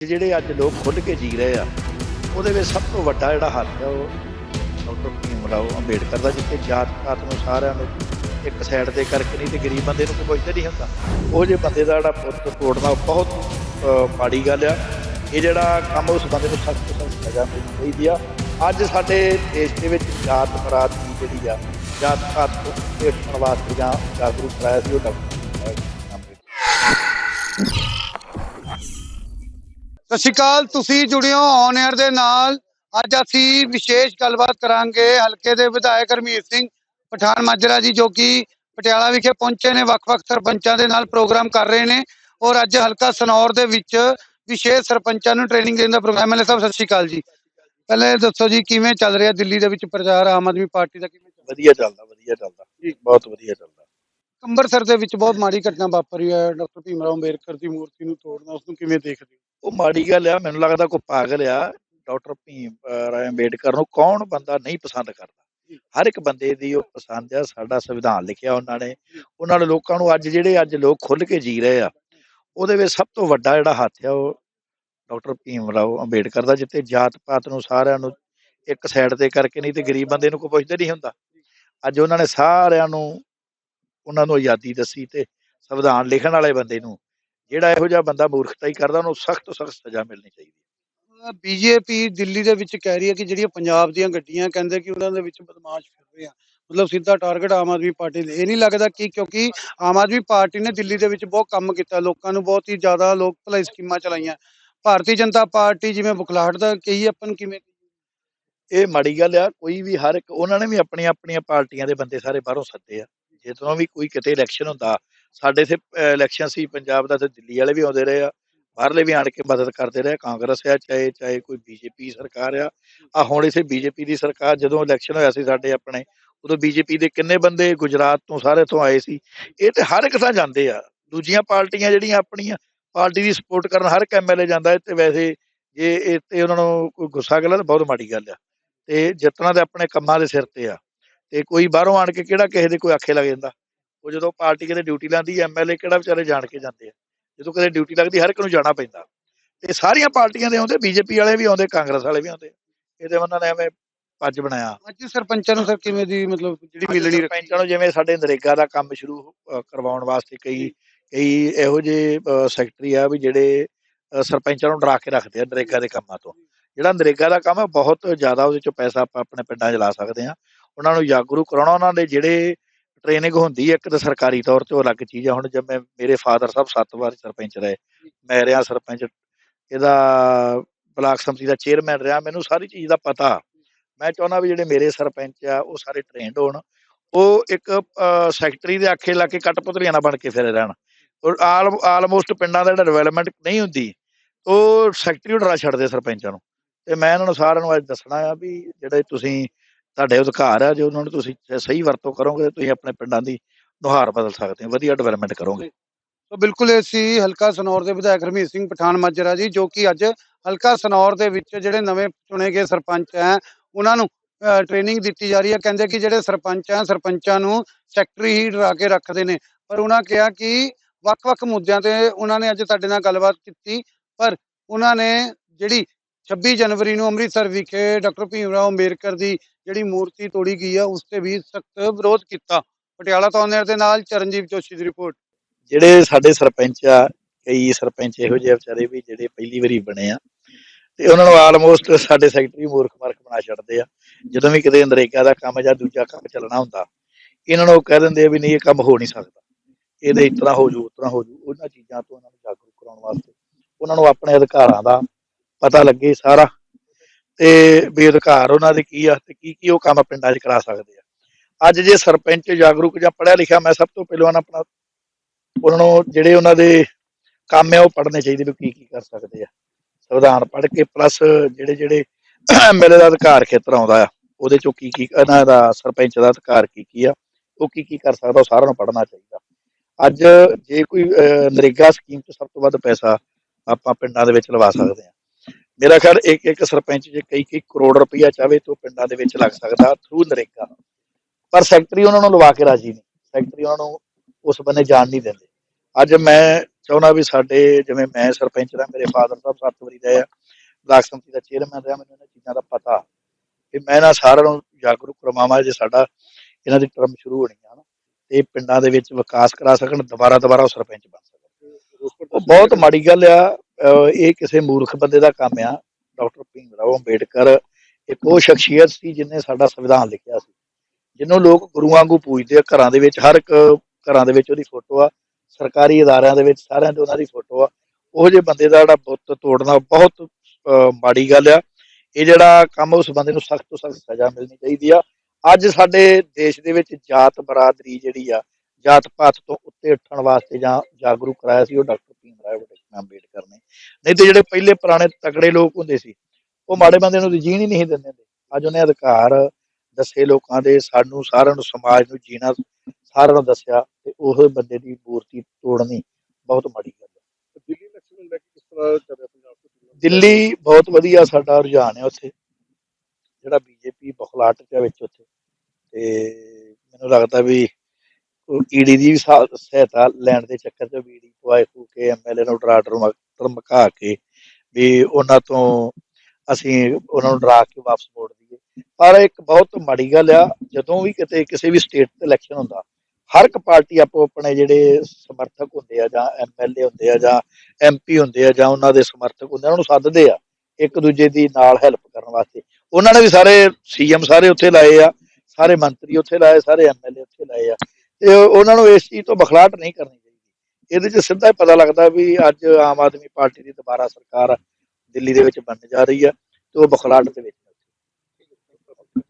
ਜਿਹੜੇ ਅੱਜ ਲੋਕ ਖੁੱਲ੍ਹ ਕੇ ਜੀ ਰਹੇ ਆ, ਉਹਦੇ ਵਿੱਚ ਸਭ ਤੋਂ ਵੱਡਾ ਜਿਹੜਾ ਹੱਥ ਹੈ ਉਹ ਡਾਕਟਰ ਭੀਮ ਰਾਓ ਅੰਬੇਡਕਰ ਦਾ, ਜਿੱਥੇ ਜਾਤ ਪਾਤ ਨੂੰ ਸਾਰਿਆਂ ਨੂੰ ਇੱਕ ਸਾਈਡ ਤੇ ਕਰਕੇ ਨਹੀਂ ਤੇ ਗਰੀਬ ਬੰਦੇ ਨੂੰ ਕੋਈ ਪੁੱਛਦਾ ਨਹੀਂ ਹੁੰਦਾ। ਉਹ ਜੇ ਬੰਦੇ ਦਾ ਜਿਹੜਾ ਪੁੱਤ ਤੋੜਨਾ ਬਹੁਤ ਮਾੜੀ ਗੱਲ ਆ, ਇਹ ਜਿਹੜਾ ਕੰਮ ਉਸ ਬੰਦੇ ਨੂੰ ਸਖਤ ਤੋਂ ਸਖਤ ਸਜ਼ਾ ਮਿਲਣੀ ਚਾਹੀਦੀ ਆ। ਅੱਜ ਸਾਡੇ ਦੇਸ਼ ਦੇ ਵਿੱਚ ਜਾਤ ਪਰਾਤ ਦੀ ਜਿਹੜੀ ਆ ਜਾਤ ਪਾਤ ਨੂੰ ਦੇਖਣ ਵਾਸਤੇ ਜਾਂ ਜਾਗਰੂਕ ਕਰਾਇਆ ਸੀ ਉਹ ਡਾਕਟਰ ਸਤਿ ਸ਼੍ਰੀ ਅਕਾਲ ਤੁਸੀਂ ਜੁੜਿਓ ਔਨ 에ਅਰ ਦੇ ਨਾਲ। ਅੱਜ ਅਸੀਂ ਵਿਸ਼ੇਸ਼ ਗੱਲਬਾਤ ਕਰਾਂਗੇ ਹਲਕੇ ਦੇ ਵਿਧਾਇਕ ਹਰਮੀਤ ਸਿੰਘ ਪਠਾਨ ਮਾਜਰਾ ਜੀ ਜੋ ਕਿ ਪਟਿਆਲਾ ਵਿਖੇ ਪਹੁੰਚੇ ਨੇ ਵੱਖ-ਵੱਖ ਸਰਪੰਚਾਂ ਦੇ ਨਾਲ ਪ੍ਰੋਗਰਾਮ ਕਰ ਰਹੇ ਨੇ। ਔਰ ਅੱਜ ਹਲਕਾ ਸਨੌਰ ਦੇ ਵਿੱਚ ਵਿਸ਼ੇਸ਼ ਸਰਪੰਚਾਂ ਨੂੰ ਟ੍ਰੇਨਿੰਗ ਦੇਣ ਦਾ ਪ੍ਰੋਗਰਾਮ ਹੈ। ਸਾਹਿਬ ਸਤਿ ਸ਼੍ਰੀ ਅਕਾਲ ਜੀ। ਪਹਿਲੇ ਦੱਸੋ ਜੀ ਕਿਵੇਂ ਚੱਲ ਰਿਹਾ ਦਿੱਲੀ ਦੇ ਵਿੱਚ ਪ੍ਰਚਾਰ? ਆਮ ਆਦਮੀ ਪਾਰਟੀ ਦਾ ਕਿਵੇਂ ਵਧੀਆ ਚੱਲਦਾ ਵਧੀਆ ਚੱਲਦਾ। ਬਹੁਤ ਵਧੀਆ ਚੱਲਦਾ। ਅੰਮ੍ਰਿਤਸਰ ਦੇ ਵਿੱਚ ਬਹੁਤ ਮਾੜੀ ਘਟਨਾ ਵਾਪਰੀ ਹੈ ਡਾਕਟਰ ਭੀਮ ਰਾਓ ਅੰਬੇਦਕਰ ਦੀ ਮੂਰਤੀ ਨੂੰ ਤੋੜਨਾ ਉਸ ਨੂੰ ਕਿਵੇਂ ਦੇਖਦੇ ਉਹ ਮਾੜੀ ਗੱਲ ਆ ਮੈਨੂੰ ਲੱਗਦਾ ਕੋਈ ਪਾਗਲ ਆ ਡਾਕਟਰ ਭੀਮ ਅੰਬੇਡਕਰ ਨੂੰ ਕੌਣ ਬੰਦਾ ਨਹੀਂ ਪਸੰਦ ਕਰਦਾ? ਹਰ ਇੱਕ ਬੰਦੇ ਦੀ ਉਹ ਪਸੰਦ ਆ ਸਾਡਾ ਸੰਵਿਧਾਨ ਲਿਖਿਆ ਉਹਨਾਂ ਨੇ। ਉਹਨਾਂ ਨੇ ਲੋਕਾਂ ਨੂੰ ਅੱਜ ਜਿਹੜੇ ਅੱਜ ਲੋਕ ਖੁੱਲ੍ਹ ਕੇ ਜੀ ਰਹੇ ਆ ਉਹਦੇ ਵਿੱਚ ਸਭ ਤੋਂ ਵੱਡਾ ਜਿਹੜਾ ਹੱਥ ਆ ਉਹ ਡਾਕਟਰ ਭੀਮ ਰਾਓ ਅੰਬੇਡਕਰ ਦਾ ਜਿੱਥੇ ਜਾਤ ਪਾਤ ਨੂੰ ਸਾਰਿਆਂ ਨੂੰ ਇੱਕ ਸਾਈਡ ਤੇ ਕਰਕੇ ਨਹੀਂ ਤੇ ਗਰੀਬ ਬੰਦੇ ਨੂੰ ਕੋਈ ਪੁੱਛਦਾ ਨਹੀਂ ਹੁੰਦਾ। ਅੱਜ ਉਹਨਾਂ ਨੇ ਸਾਰਿਆਂ ਨੂੰ ਉਹਨਾਂ ਨੂੰ ਆਜ਼ਾਦੀ ਦੱਸੀ ਤੇ ਸੰਵਿਧਾਨ ਲਿਖਣ ਵਾਲੇ ਬੰਦੇ ਨੂੰ ਜਿਹੜਾ ਇਹੋ ਜਿਹਾ ਬੰਦਾ ਮੂਰਖਤਾ ਹੀ ਕਰਦਾ ਉਹਨੂੰ ਸਖਤ ਤੋਂ ਸਖਤ ਸਜ਼ਾ ਮਿਲਣੀ ਚਾਹੀਦੀ ਹੈ। ਬੀਜੇਪੀ ਦਿੱਲੀ ਦੇ ਵਿੱਚ ਕਹਿ ਰਹੀ ਹੈ ਕਿ ਜਿਹੜੀਆਂ ਪੰਜਾਬ ਦੀਆਂ ਗੱਡੀਆਂ ਕਹਿੰਦੇ ਕਿ ਉਹਨਾਂ ਦੇ ਵਿੱਚ ਬਦਮਾਸ਼ ਫਿਰ ਰਹੇ ਆ। ਮਤਲਬ ਸਿੱਧਾ ਟਾਰਗੇਟ ਆਮ ਆਦਮੀ ਪਾਰਟੀ ਦੇ ਇਹ ਨਹੀਂ ਲੱਗਦਾ ਕਿ ਕਿਉਂਕਿ ਆਮ ਆਦਮੀ ਪਾਰਟੀ ਨੇ ਦਿੱਲੀ ਦੇ ਵਿੱਚ ਬਹੁਤ ਕੰਮ ਕੀਤਾ ਲੋਕਾਂ ਨੂੰ ਬਹੁਤ ਹੀ ਜ਼ਿਆਦਾ ਲੋਕ ਭਲਾਈ ਸਕੀਮਾਂ ਚਲਾਈਆਂ। ਭਾਰਤੀ ਜਨਤਾ ਪਾਰਟੀ ਜਿਵੇਂ ਬੁਖਲਾਹਟ ਦਾ ਕਹੀ ਆਪਾਂ ਨੂੰ ਕਿਵੇਂ? ਇਹ ਮਾੜੀ ਗੱਲ ਆ ਕੋਈ ਵੀ ਹਰ ਇੱਕ ਉਹਨਾਂ ਨੇ ਵੀ ਆਪਣੀਆਂ ਆਪਣੀਆਂ ਪਾਰਟੀਆਂ ਦੇ ਬੰਦੇ ਸਾਰੇ ਬਾਹਰੋਂ ਸੱਦੇ ਆ। ਜਦੋਂ ਵੀ ਕੋਈ ਕਿਤੇ ਇਲੈਕਸ਼ਨ ਹੁੰਦਾ, ਸਾਡੇ ਇੱਥੇ ਇਲੈਕਸ਼ਨ ਸੀ, ਪੰਜਾਬ ਦਾ ਤੇ ਦਿੱਲੀ ਵਾਲੇ ਵੀ ਆਉਂਦੇ ਰਹੇ ਆ, ਬਾਹਰਲੇ ਵੀ ਆਣ ਕੇ ਮਦਦ ਕਰਦੇ ਰਹੇ ਕਾਂਗਰਸ ਆ, ਚਾਹੇ ਚਾਹੇ ਕੋਈ ਬੀਜੇਪੀ ਸਰਕਾਰ ਆ। ਆ ਹੁਣ ਇਥੇ ਬੀਜੇਪੀ ਦੀ ਸਰਕਾਰ ਜਦੋਂ ਇਲੈਕਸ਼ਨ ਹੋਇਆ ਸੀ ਸਾਡੇ ਆਪਣੇ, ਉਦੋਂ ਬੀਜੇਪੀ ਦੇ ਕਿੰਨੇ ਬੰਦੇ ਗੁਜਰਾਤ ਤੋਂ ਸਾਰੇ ਤੋਂ ਆਏ ਸੀ। ਇਹ ਤੇ ਹਰ ਇੱਕ ਥਾਂ ਜਾਂਦੇ ਆ। ਦੂਜੀਆਂ ਪਾਰਟੀਆਂ ਜਿਹੜੀਆਂ ਆਪਣੀਆਂ, ਪਾਰਟੀ ਦੀ ਸਪੋਰਟ ਕਰਨ ਹਰ ਇੱਕ ਐਮਐਲਏ ਜਾਂਦਾ ਤੇ ਵੈਸੇ ਜੇ ਇਹ ਤੇ ਉਹਨਾਂ ਨੂੰ ਕੋਈ ਗੁੱਸਾ ਗੱਲਾਂ ਤਾਂ ਬਹੁਤ ਮਾੜੀ ਗੱਲ ਆ। ਤੇ ਜਿੱਤਣਾ ਤੇ ਆਪਣੇ ਕੰਮਾਂ ਦੇ ਸਿਰ ਤੇ ਆ। ਤੇ ਕੋਈ ਬਾਹਰੋਂ ਆਣ ਕੇ ਕਿਹੜਾ ਕਿਸੇ ਦੇ ਕੋਈ ਆਖੇ ਲੱਗ ਜਾਂਦਾ? ਉਹ ਜਦੋਂ ਪਾਰਟੀ ਕਿਤੇ ਡਿਊਟੀ ਲਾਂਦੀ ਐਮਐਲਏ ਕਿਹੜਾ ਵਿਚਾਰੇ ਜਾਣ ਕੇ ਜਾਂਦੇ ਆ? ਜਦੋਂ ਕਦੇ ਡਿਊਟੀ ਲੱਗਦੀ ਹਰ ਇੱਕ ਨੂੰ ਜਾਣਾ ਪੈਂਦਾ। ਤੇ ਸਾਰੀਆਂ ਪਾਰਟੀਆਂ ਦੇ ਆਉਂਦੇ ਬੀਜੇਪੀ ਵਾਲੇ ਵੀ ਆਉਂਦੇ ਕਾਂਗਰਸ ਵਾਲੇ ਵੀ ਆਉਂਦੇ। ਇਹਦੇ ਉਹਨਾਂ ਨੇ ਐਵੇਂ ਪੱਜ ਬਣਾਇਆ। ਅੱਜ ਸਰਪੰਚਾਂ ਨੂੰ ਸਰ ਕਿਵੇਂ ਦੀ ਮਤਲਬ ਜਿਹੜੀ ਮਿਲਣੀ ਸਰਪੰਚਾਂ ਨੂੰ ਜਿਵੇਂ ਸਾਡੇ ਨਰੇਗਾ ਦਾ ਕੰਮ ਸ਼ੁਰੂ ਕਰਵਾਉਣ ਵਾਸਤੇ ਕਈ ਕਈ ਇਹੋ ਜਿਹੇ ਸੈਕਟਰੀ ਆ ਵੀ ਜਿਹੜੇ ਸਰਪੰਚਾਂ ਨੂੰ ਡਰਾ ਕੇ ਰੱਖਦੇ ਆ ਨਰੇਗਾ ਦੇ ਕੰਮਾਂ ਤੋਂ। ਜਿਹੜਾ ਨਰੇਗਾ ਦਾ ਕੰਮ ਹੈ ਬਹੁਤ ਜ਼ਿਆਦਾ ਉਹਦੇ ਚੋਂ ਪੈਸਾ ਆਪਾਂ ਆਪਣੇ ਪਿੰਡਾਂ 'ਚ ਲਾ ਸਕਦੇ ਆ ਉਹਨਾਂ ਨੂੰ ਜਾਗਰੂਕ ਕਰਾਉਣਾ, ਉਹਨਾਂ ਦੇ ਜਿਹੜੇ ਟ੍ਰੇਨਿੰਗ ਹੁੰਦੀ ਹੈ, ਇੱਕ ਤਾਂ ਸਰਕਾਰੀ ਤੌਰ ਤੇ ਉਹ ਅਲੱਗ ਚੀਜ਼ ਆ ਹੁਣ ਜਿਵੇਂ ਮੇਰੇ ਫਾਦਰ ਸਾਹਿਬ ਸੱਤ ਵਾਰ ਸਰਪੰਚ ਰਹੇ। ਮੈਂ ਰਿਹਾ ਸਰਪੰਚ, ਇਹਦਾ ਬਲਾਕ ਸੰਮਤੀ ਦਾ ਚੇਅਰਮੈਨ ਰਿਹਾ। ਮੈਨੂੰ ਸਾਰੀ ਚੀਜ਼ ਦਾ ਪਤਾ। ਮੈਂ ਚਾਹੁੰਦਾ ਵੀ ਜਿਹੜੇ ਮੇਰੇ ਸਰਪੰਚ ਆ, ਉਹ ਸਾਰੇ ਟ੍ਰੇਨਡ ਹੋਣ। ਉਹ ਇੱਕ ਸੈਕਟਰੀ ਦੇ ਆਖੇ ਲਾ ਕੇ ਕਟਪੁਤਲੀਆਂ ਨਾ ਬਣ ਕੇ ਫਿਰੇ ਰਹਿਣ। ਔਰ ਆਲ ਆਲਮੋਸਟ ਪਿੰਡਾਂ ਦਾ ਜਿਹੜਾ ਡਿਵੈਲਪਮੈਂਟ ਨਹੀਂ ਹੁੰਦੀ, ਉਹ ਸੈਕਟਰੀ ਡਰਾ ਛੱਡਦੇ ਸਰਪੰਚਾਂ ਨੂੰ। ਤੇ ਮੈਂ ਇਹਨਾਂ ਨੂੰ ਸਾਰਿਆਂ ਨੂੰ ਅੱਜ ਦੱਸਣਾ ਆ ਵੀ ਜਿਹੜੇ ਤੁਸੀਂ ਤੁਹਾਡੇ ਅਧਿਕਾਰ ਆ, ਜੇ ਉਹਨਾਂ ਨੂੰ ਤੁਸੀਂ ਸਹੀ ਵਰਤੋਂ ਕਰੋਗੇ ਤੁਸੀਂ ਆਪਣੇ ਪਿੰਡਾਂ ਦੀ ਨੁਹਾਰ ਬਦਲ ਸਕਦੇ ਹੋ, ਵਧੀਆ ਡਿਵੈਲਪਮੈਂਟ ਕਰੋਗੇ। ਸੋ ਬਿਲਕੁਲ ਇਹ ਸੀ ਹਲਕਾ ਸਨੌਰ ਦੇ ਵਿਧਾਇਕ ਹਰਮੀਤ ਸਿੰਘ ਪਠਾਨ ਮਾਜਰਾ ਜੀ, ਜੋ ਕਿ ਅੱਜ ਹਲਕਾ ਸਨੌਰ ਦੇ ਵਿੱਚ ਜਿਹੜੇ ਨਵੇਂ ਚੁਣੇ ਗਏ ਸਰਪੰਚ ਹੈ, ਉਹਨਾਂ ਨੂੰ ਟ੍ਰੇਨਿੰਗ ਦਿੱਤੀ ਜਾ ਰਹੀ ਹੈ। ਕਹਿੰਦੇ ਕਿ ਜਿਹੜੇ ਸਰਪੰਚ ਹੈ, ਸਰਪੰਚਾਂ ਨੂੰ ਸੈਕਟਰੀ ਹੀ ਡਰਾ ਕੇ ਰੱਖਦੇ ਨੇ। ਪਰ ਉਹਨਾਂ ਕਿਹਾ ਕਿ ਵੱਖ-ਵੱਖ ਮੁੱਦਿਆਂ ਤੇ ਉਹਨਾਂ ਨੇ ਅੱਜ ਤੁਹਾਡੇ ਨਾਲ ਗੱਲਬਾਤ ਕੀਤੀ, ਪਰ ਉਹਨਾਂ ਨੇ ਜਿਹੜੀ 26 ਜਨਵਰੀ ਨੂੰ ਅੰਮ੍ਰਿਤਸਰ ਵਿਖੇ ਡਾਕਟਰ ਭੀਮ ਰਾਓ ਅੰਬੇਦਕਰ ਦੀ ਜਿਹੜੀ ਮੂਰਤੀ ਤੋੜੀ ਗਈ ਹੈ ਉਸ ਤੇ ਵੀ ਸਖਤ ਵਿਰੋਧ ਕੀਤਾ। ਪਟਿਆਲਾ ਤੋਂ ਆਨਰ ਦੇ ਨਾਲ ਚਰਨਜੀਤ ਜੋਸ਼ੀ ਦੀ ਰਿਪੋਰਟ। ਜਿਹੜੇ ਸਾਡੇ ਸਰਪੰਚ ਆ, ਕਈ ਸਰਪੰਚ ਇਹੋ ਜਿਹੇ ਵਿਚਾਰੇ ਵੀ ਜਿਹੜੇ ਪਹਿਲੀ ਵਾਰੀ ਬਣੇ ਆ, ਤੇ ਉਹਨਾਂ ਨੂੰ ਆਲਮੋਸਟ ਸਾਡੇ ਸੈਕਟਰੀ ਮੂਰਖ ਮਾਰਖ ਬਣਾ ਛੱਡਦੇ ਆ। ਜਦੋਂ ਵੀ ਕਿਤੇ ਨਰੇਗਾ ਦਾ ਕੰਮ ਜਾਂ ਦੂਜਾ ਕੰਮ ਚੱਲਣਾ ਹੁੰਦਾ, ਇਹਨਾਂ ਨੂੰ ਕਹਿ ਦਿੰਦੇ ਆ ਵੀ ਨਹੀਂ, ਇਹ ਕੰਮ ਹੋ ਨਹੀਂ ਸਕਦਾ। ਇਹਦੇ ਇਸ ਤਰ੍ਹਾਂ ਹੋ ਜੂ ਉਸ ਹੋ ਜੂ ਉਹਨਾਂ ਚੀਜ਼ਾਂ ਤੋਂ ਉਹਨਾਂ ਨੂੰ ਜਾਗਰੂਕ ਕਰਾਉਣ ਵਾਸਤੇ, ਉਹਨਾਂ ਨੂੰ ਆਪਣੇ ਅਧਿਕਾਰਾਂ ਦਾ ਪਤਾ ਲੱਗੇ ਸਾਰਾ ਤੇ ਵੀ ਅਧਿਕਾਰ ਉਹਨਾਂ ਦੇ ਕੀ ਆ ਤੇ ਕੀ ਕੀ ਉਹ ਕੰਮ ਪਿੰਡਾਂ 'ਚ ਕਰਾ ਸਕਦੇ ਆ। ਅੱਜ ਜੇ ਸਰਪੰਚ ਜਾਗਰੂਕ ਜਾਂ ਪੜਿਆ ਲਿਖਿਆ ਮੈਂ ਸਭ ਤੋਂ ਪਹਿਲਾਂ ਆਪਣਾ ਉਹਨਾਂ ਨੂੰ ਜਿਹੜੇ ਉਹਨਾਂ ਦੇ ਕੰਮ ਆ ਉਹ ਪੜ੍ਹਨੇ ਚਾਹੀਦੇ ਵੀ ਕੀ ਕੀ ਕਰ ਸਕਦੇ ਆ। ਸੰਵਿਧਾਨ ਪੜ੍ਹ ਕੇ ਪਲੱਸ ਜਿਹੜੇ ਜਿਹੜੇ ਐਮਐਲਏ ਦਾ ਅਧਿਕਾਰ ਖੇਤਰ ਆਉਂਦਾ ਆ ਉਹਦੇ ਚੋਂ ਕੀ ਕੀ ਇਹਨਾਂ ਦਾ ਸਰਪੰਚ ਦਾ ਅਧਿਕਾਰ ਕੀ ਕੀ ਆ ਉਹ ਕੀ ਕੀ ਕਰ ਸਕਦਾ ਉਹ ਸਾਰਿਆਂ ਨੂੰ ਪੜ੍ਹਨਾ ਚਾਹੀਦਾ। ਅੱਜ ਜੇ ਕੋਈ ਅਹ, ਨਰੇਗਾ ਸਕੀਮ 'ਚ ਸਭ ਤੋਂ ਵੱਧ ਪੈਸਾ ਆਪਾਂ ਪਿੰਡਾਂ ਦੇ ਵਿੱਚ ਲਵਾ ਸਕਦੇ ਆ। ਮੇਰਾ ਖਿਆਲ ਇੱਕ ਇੱਕ ਸਰਪੰਚ ਜੇ ਕਈ ਕਈ ਕਰੋੜ ਰੁਪਈਆ ਚਾਹਵੇ ਤਾਂ ਉਹ ਪਿੰਡਾਂ ਦੇ ਵਿੱਚ ਲੱਗ ਸਕਦਾ ਥਰੂ ਨਰੇਗਾ ਪਰ ਸੈਕਟਰੀ ਉਹਨਾਂ ਨੂੰ ਲਵਾ ਕੇ ਰਾਜੀ ਨਹੀਂ। ਸੈਕਟਰੀ ਉਹਨਾਂ ਨੂੰ ਉਸ ਬੰਨੇ ਜਾਣ ਨਹੀਂ ਦਿੰਦੇ। ਅੱਜ ਮੈਂ ਚਾਹੁੰਦਾ ਵੀ ਸਾਡੇ ਜਿਵੇਂ ਮੈਂ ਸਰਪੰਚ ਦਾ ਮੇਰੇ ਫਾਦਰ ਸਾਹਿਬ ਸੱਤ ਵਾਰੀ ਰਹੇ ਆ, ਬਲਾਕ ਸੰਮਤੀ ਦਾ ਚੇਅਰਮੈਨ ਰਿਹਾ, ਮੈਨੂੰ ਇਹਨਾਂ ਚੀਜ਼ਾਂ ਦਾ ਪਤਾ। ਤੇ ਮੈਂ ਨਾ ਸਾਰਿਆਂ ਨੂੰ ਜਾਗਰੂਕ ਕਰਵਾਵਾਂ ਜੇ ਸਾਡਾ ਇਹਨਾਂ ਦੀ ਟਰਮ ਸ਼ੁਰੂ ਹੋਣੀ ਆ ਨਾ ਤੇ ਪਿੰਡਾਂ ਦੇ ਵਿੱਚ ਵਿਕਾਸ ਕਰਾ ਸਕਣ, ਦੁਬਾਰਾ ਦੁਬਾਰਾ ਉਹ ਸਰਪੰਚ ਬਣ ਸਕਣ। ਉਹ ਬਹੁਤ ਮਾੜੀ ਗੱਲ ਆ ਇਹ ਕਿਸੇ ਮੂਰਖ ਬੰਦੇ ਦਾ ਕੰਮ ਆ। ਡਾਕਟਰ ਭੀਮ ਰਾਓ ਅੰਬੇਡਕਰ ਇੱਕ ਉਹ ਸ਼ਖਸੀਅਤ ਸੀ ਜਿਹਨੇ ਸਾਡਾ ਸੰਵਿਧਾਨ ਲਿਖਿਆ ਸੀ ਜਿਹਨੂੰ ਲੋਕ ਗੁਰੂ ਵਾਂਗੂ ਪੂਜਦੇ ਆ। ਘਰਾਂ ਦੇ ਵਿੱਚ ਹਰ ਇੱਕ ਘਰਾਂ ਦੇ ਵਿੱਚ ਉਹਦੀ ਫੋਟੋ ਆ। ਸਰਕਾਰੀ ਅਦਾਰਿਆਂ ਦੇ ਵਿੱਚ ਸਾਰਿਆਂ ਦੇ ਉਹਨਾਂ ਦੀ ਫੋਟੋ ਆ। ਉਹ ਜਿਹੇ ਬੰਦੇ ਦਾ ਜਿਹੜਾ ਬੁੱਤ ਤੋੜਨਾ ਬਹੁਤ ਮਾੜੀ ਗੱਲ ਆ। ਇਹ ਜਿਹੜਾ ਕੰਮ ਉਸ ਬੰਦੇ ਨੂੰ ਸਖਤ ਤੋਂ ਸਖਤ ਸਜ਼ਾ ਮਿਲਣੀ ਚਾਹੀਦੀ ਆ। ਅੱਜ ਸਾਡੇ ਦੇਸ਼ ਦੇ ਵਿੱਚ ਜਾਤ ਬਰਾਦਰੀ ਜਿਹੜੀ ਆ ਜਾਤ ਪਾਤ ਤੋਂ ਉੱਤੇ ਉੱਠਣ ਵਾਸਤੇ ਜਾਂ ਜਾਗਰੂਕ ਕਰਾਇਆ ਸੀ ਉਹ ਡਾਕਟਰ ਭੀਮ ਰਾਓ ਅੰਬੇਡਕਰ ਨੇ ਨਹੀਂ ਤੇ ਜਿਹੜੇ ਪਹਿਲੇ ਪੁਰਾਣੇ ਤਕੜੇ ਲੋਕ ਹੁੰਦੇ ਸੀ ਉਹ ਮਾੜੇ ਬੰਦੇ ਨੂੰ ਜੀਣ ਹੀ ਨਹੀਂ ਦਿੰਦੇ ਹੁੰਦੇ। ਅੱਜ ਉਹਨੇ ਅਧਿਕਾਰ ਦੱਸੇ ਲੋਕਾਂ ਦੇ ਸਾਨੂੰ ਸਾਰਿਆਂ ਨੂੰ ਸਮਾਜ ਨੂੰ ਜੀਣਾ ਸਾਰਿਆਂ ਨੂੰ ਦੱਸਿਆ ਤੇ ਉਹ ਬੰਦੇ ਦੀ ਮੂਰਤੀ ਤੋੜਨੀ ਬਹੁਤ ਮਾੜੀ ਗੱਲ ਹੈ। ਦਿੱਲੀ ਇਲੈਕਸ਼ਨ ਨੂੰ ਲੈ ਕੇ ਕਿਸ ਤਰ੍ਹਾਂ ਚੱਲ ਰਿਹਾ ਪੰਜਾਬ ਤੋਂ ਦਿੱਲੀ ਬਹੁਤ ਵਧੀਆ ਸਾਡਾ ਰੁਝਾਨ ਹੈ ਉੱਥੇ। ਜਿਹੜਾ ਬੀਜੇਪੀ ਬਖਲਾਟ ਹੈ ਵਿੱਚ ਉੱਥੇ ਤੇ ਮੈਨੂੰ ਲੱਗਦਾ ਵੀ ਈਡੀ ਦੀ ਵੀ ਸਹਾਇਤਾ ਲੈਣ ਦੇ ਚੱਕਰ ਚ ਈਡੀ ਪਵਾਏ ਫੂ ਕੇ ਐਮਐਲਏ ਨੂੰ ਡਰਾ ਡਰਮਾ- ਧਮਕਾ ਕੇ ਵੀ ਉਹਨਾਂ ਤੋਂ ਅਸੀਂ ਉਹਨਾਂ ਨੂੰ ਡਰਾ ਕੇ ਵਾਪਸ ਮੋੜ ਦਈਏ। ਪਰ ਇੱਕ ਬਹੁਤ ਮਾੜੀ ਗੱਲ ਆ, ਜਦੋਂ ਵੀ ਕਿਤੇ ਕਿਸੇ ਵੀ ਸਟੇਟ ਤੇ ਇਲੈਕਸ਼ਨ ਹੁੰਦਾ, ਹਰ ਇੱਕ ਪਾਰਟੀ ਆਪੋ ਆਪਣੇ ਜਿਹੜੇ ਸਮਰਥਕ ਹੁੰਦੇ ਆ ਜਾਂ ਐਮਐਲਏ ਹੁੰਦੇ ਆ ਜਾਂ ਐਮਪੀ ਹੁੰਦੇ ਆ ਜਾਂ ਉਹਨਾਂ ਦੇ ਸਮਰਥਕ ਹੁੰਦੇ ਆ, ਉਹਨਾਂ ਨੂੰ ਸੱਦਦੇ ਆ ਇੱਕ ਦੂਜੇ ਦੀ ਨਾਲ ਹੈਲਪ ਕਰਨ ਵਾਸਤੇ। ਉਹਨਾਂ ਨੇ ਵੀ ਸਾਰੇ ਸੀਐਮ ਸਾਰੇ ਉੱਥੇ ਲਾਏ ਆ, ਸਾਰੇ ਮੰਤਰੀ ਉੱਥੇ ਲਾਏ, ਸਾਰੇ ਐਮਐਲਏ ਉੱਥੇ ਲਾਏ ਆ। ਤੇ ਉਹਨਾਂ ਨੂੰ ਇਸ ਚੀਜ਼ ਤੋਂ ਬਖਲਾਟ ਨਹੀਂ ਕਰਨੀ ਚਾਹੀਦੀ। ਇਹਦੇ 'ਚ ਸਿੱਧਾ ਹੀ ਪਤਾ ਲੱਗਦਾ ਵੀ ਅੱਜ ਆਮ ਆਦਮੀ ਪਾਰਟੀ ਦੀ ਦੁਬਾਰਾ ਸਰਕਾਰ ਦਿੱਲੀ ਦੇ ਵਿੱਚ ਬਣਨ ਜਾ ਰਹੀ ਆ ਤੇ ਉਹ ਬਖਲਾਟ ਦੇ ਵਿੱਚ